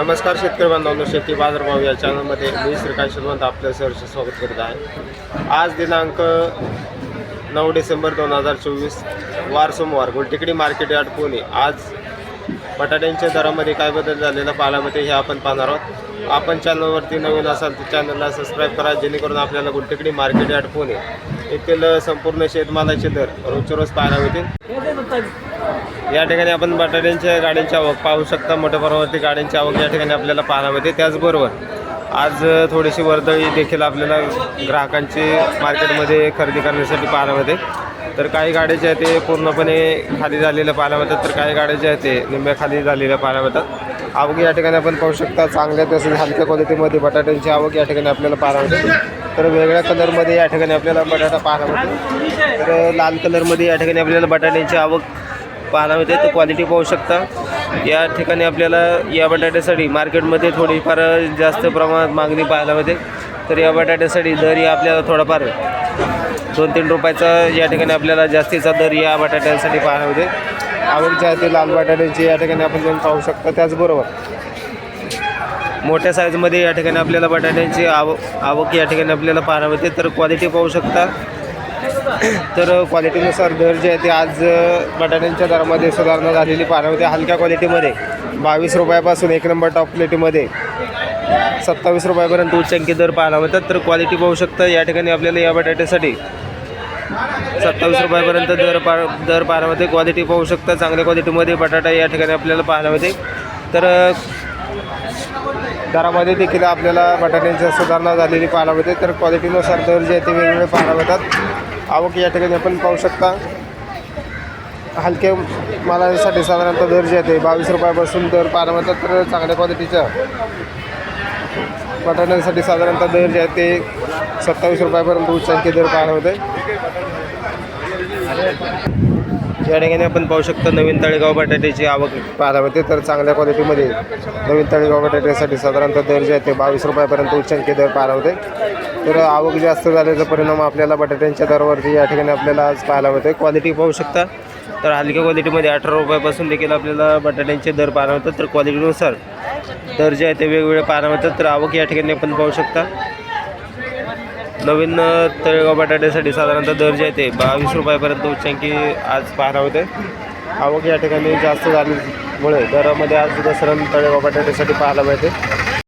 नमस्कार शेतकरी बांधवांनो शेती बाजारभाव या चॅनलमध्ये मी श्रीकांत श्रीमंत आपलं सहर्ष स्वागत करत आहे. आज दिनांक नऊ डिसेंबर दोन हजार चोवीस वार सोमवार गुलटेकडी मार्केट यार्ड पुणे. आज बटाट्यांच्या दरामध्ये काय बदल झालेला पाहायला हे आपण पाहणार आहोत. आपण चॅनलवरती नवीन असाल तर चॅनलला सबस्क्राईब करा जेणेकरून आपल्याला गुलटेकडी मार्केट यार्ड पुणे येथील संपूर्ण शेतमालाचे दर रोजच्या रोज पाहायला मिळतील. या ठिकाणी आपण बटाट्यांच्या गाड्यांची आवक पाहू शकता. मोठ्या प्रमाणावरती गाड्यांची आवक या ठिकाणी आपल्याला पाहायला मिळते. त्याचबरोबर आज थोडीशी वर्दळी देखील आपल्याला ग्राहकांची मार्केटमध्ये खरेदी करण्यासाठी पाहायला मिळते. तर काही गाड्या ज्या आहेत ते पूर्णपणे खाली झालेल्या पाहायला मिळतात. तर काही गाड्या ज्या आहेत ते निम्म्या खाली झालेल्या पाहायला मिळतात. आवक या ठिकाणी आपण पाहू शकता. चांगल्या तसेच हलक्या क्वालिटीमध्ये बटाट्यांची आवक या ठिकाणी आपल्याला पाहायला मिळते. तर वेगळ्या कलरमध्ये या ठिकाणी आपल्याला बटाटा पाहायला मिळतो. तर लाल कलरमध्ये या ठिकाणी आपल्याला बटाट्यांची आवक पाहायला मिळते तर क्वालिटी पाहू शकता. या ठिकाणी आपल्याला या बटाट्यासाठी मार्केटमध्ये थोडीफार जास्त प्रमाणात मागणी पाहायला मिळते. तर या बटाट्यासाठी दर या आपल्याला थोडाफार दोन तीन रुपयाचा या ठिकाणी आपल्याला जास्तीचा दर या बटाट्यांसाठी पाहायला मिळते. आवक आहे लाल बटाट्यांची या ठिकाणी आपण जाऊन पाहू शकता. त्याचबरोबर मोठ्या साईजमध्ये या ठिकाणी आपल्याला बटाट्यांची आव आवक या ठिकाणी आपल्याला पाहायला मिळते. तर क्वालिटी पाहू शकता. तर क्वालिटीनुसार दर जे आहे ते आज बटाट्यांच्या दरामध्ये सुधारणा झालेली पाहायला हलक्या क्वालिटीमध्ये बावीस रुपयापासून एक नंबर टॉप क्वालिटीमध्ये सत्तावीस रुपयापर्यंत उच्चांकी दर पाहायला मिळतात. तर क्वालिटी पाहू शकता या ठिकाणी आपल्याला या बटाट्यासाठी सत्तावीस रुपयापर्यंत दर पा दर पाहायला मिळते. क्वालिटी पाहू शकता चांगल्या क्वालिटीमध्ये बटाटा या ठिकाणी आपल्याला पाहायला मिळते. तर दरामध्ये देखील आपल्याला बटाट्यांची सुधारणा झालेली पाहायला मिळते. तर क्वालिटीनुसार दर जे आहे ते वेगवेगळे पाहायला मिळतात. आवक या ठिकाणी आपण पाहू शकता. हलक्या मालासाठी साधारणतः दर जे आहे बावीस रुपयापासून दर पार मिळतात. तर चांगल्या क्वालिटीच्या बटाट्यांसाठी साधारणतः दर जे आहे ते सत्तावीस रुपयापर्यंत उच्चांकी दर पाहायला होते या ठिकाणी आपण पाहू शकता नवीन तळेगाव बटाट्याची आवक पाहायला मिळते. तर चांगल्या क्वालिटीमध्ये नवीन तळेगाव बटाट्यासाठी साधारणतः दर जे आहे ते बावीस रुपयापर्यंत उच्चांकी दर पाहायला होते तर आवक जास्त झाल्याचा परिणाम आपल्याला बटाट्यांच्या दरावरती या ठिकाणी आपल्याला आज पाहायला मिळते क्वालिटी पाहू शकता. तर हलक्या क्वालिटीमध्ये अठरा रुपयापासून देखील आपल्याला बटाट्यांचे दर पाहायला मिळतात. तर क्वालिटीनुसार दर जे आहे ते वेगवेगळे पाहायला मिळतात. तर आवक या ठिकाणी आपण पाहू शकता. नवीन तळेगाव बटाट्यासाठी साधारणतः दर जे आहे ते बावीस रुपयापर्यंत उच्चांकी आज पाहायला होते आवक या ठिकाणी जास्त झाल्यामुळे दरामध्ये आज घसरण तळेगाव बटाट्यासाठी पाहायला मिळते